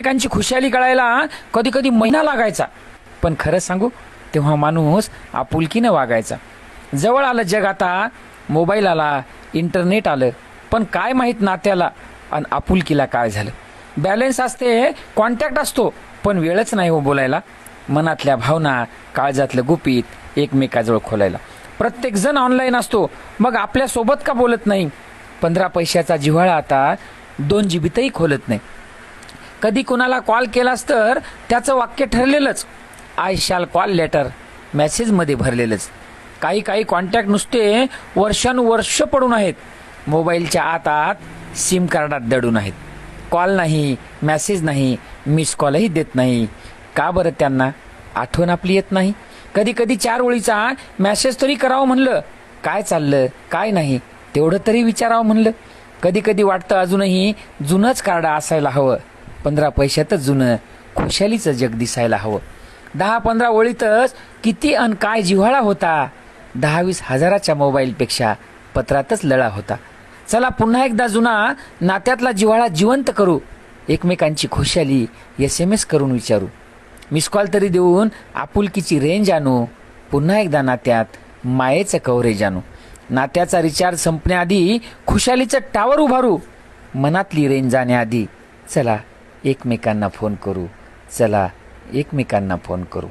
एकमेकांची खुशाली कळायला कधी कधी महिना लागायचा. पण खरं सांगू तेव्हा माणूस आपुलकीनं वागायचा. जवळ आलं जग आता मोबाईल आला इंटरनेट आलं पण काय माहीत नात्याला आणि आपुलकीला काय झालं. बॅलन्स असते कॉन्टॅक्ट असतो पण वेळच नाही हो बोलायला. मनातल्या भावना काळजातलं गुपित एकमेकाजवळ खोलायला. प्रत्येक जण ऑनलाईन असतो मग आपल्यासोबत का बोलत नाही? पंधरा पैशाचा जिव्हाळा आता दोन जीबीतही खोलत नाही. कधी कुणाला कॉल केलास तर त्याचं वाक्य ठरलेलंच. आय शाल कॉल लेटर मेसेजमध्ये भरलेलंच. काही काही कॉन्टॅक्ट नुसते वर्षानुवर्ष पडून आहेत. मोबाईलच्या आत आत सिम कार्डात दडून आहेत. कॉल नाही मॅसेज नाही मिस कॉलही देत नाही. का बरं त्यांना? आठवण आपली येत नाही. कधी कधी चार ओळीचा मॅसेज तरी करावं म्हणलं. काय चाललं? काय नाही? तेवढं तरी विचारावं म्हणलं. कधी कधी वाटतं अजूनही जुनंच कार्ड असायला हवं. पंधरा पैशातच जुनं खुशालीचं जग दिसायला हवं. दहा पंधरा ओळीतच किती अन काय जिव्हाळा होता. दहा वीस हजाराच्या मोबाईलपेक्षा पत्रातच लळा होता. चला पुन्हा एकदा जुना नात्यातला जिव्हाळा जिवंत करू. एकमेकांची खुशाली एस एम एस करून विचारू. मिस कॉल तरी देऊन आपुलकीची रेंज आणू. पुन्हा एकदा नात्यात मायेचं कव्हरेज आणू. नात्याचा रिचार्ज संपण्याआधी खुशालीचं टावर उभारू. मनातली रेंज जाण्याआधी चला एकमेकांना फोन करू. चला एकमेकांना फोन करू.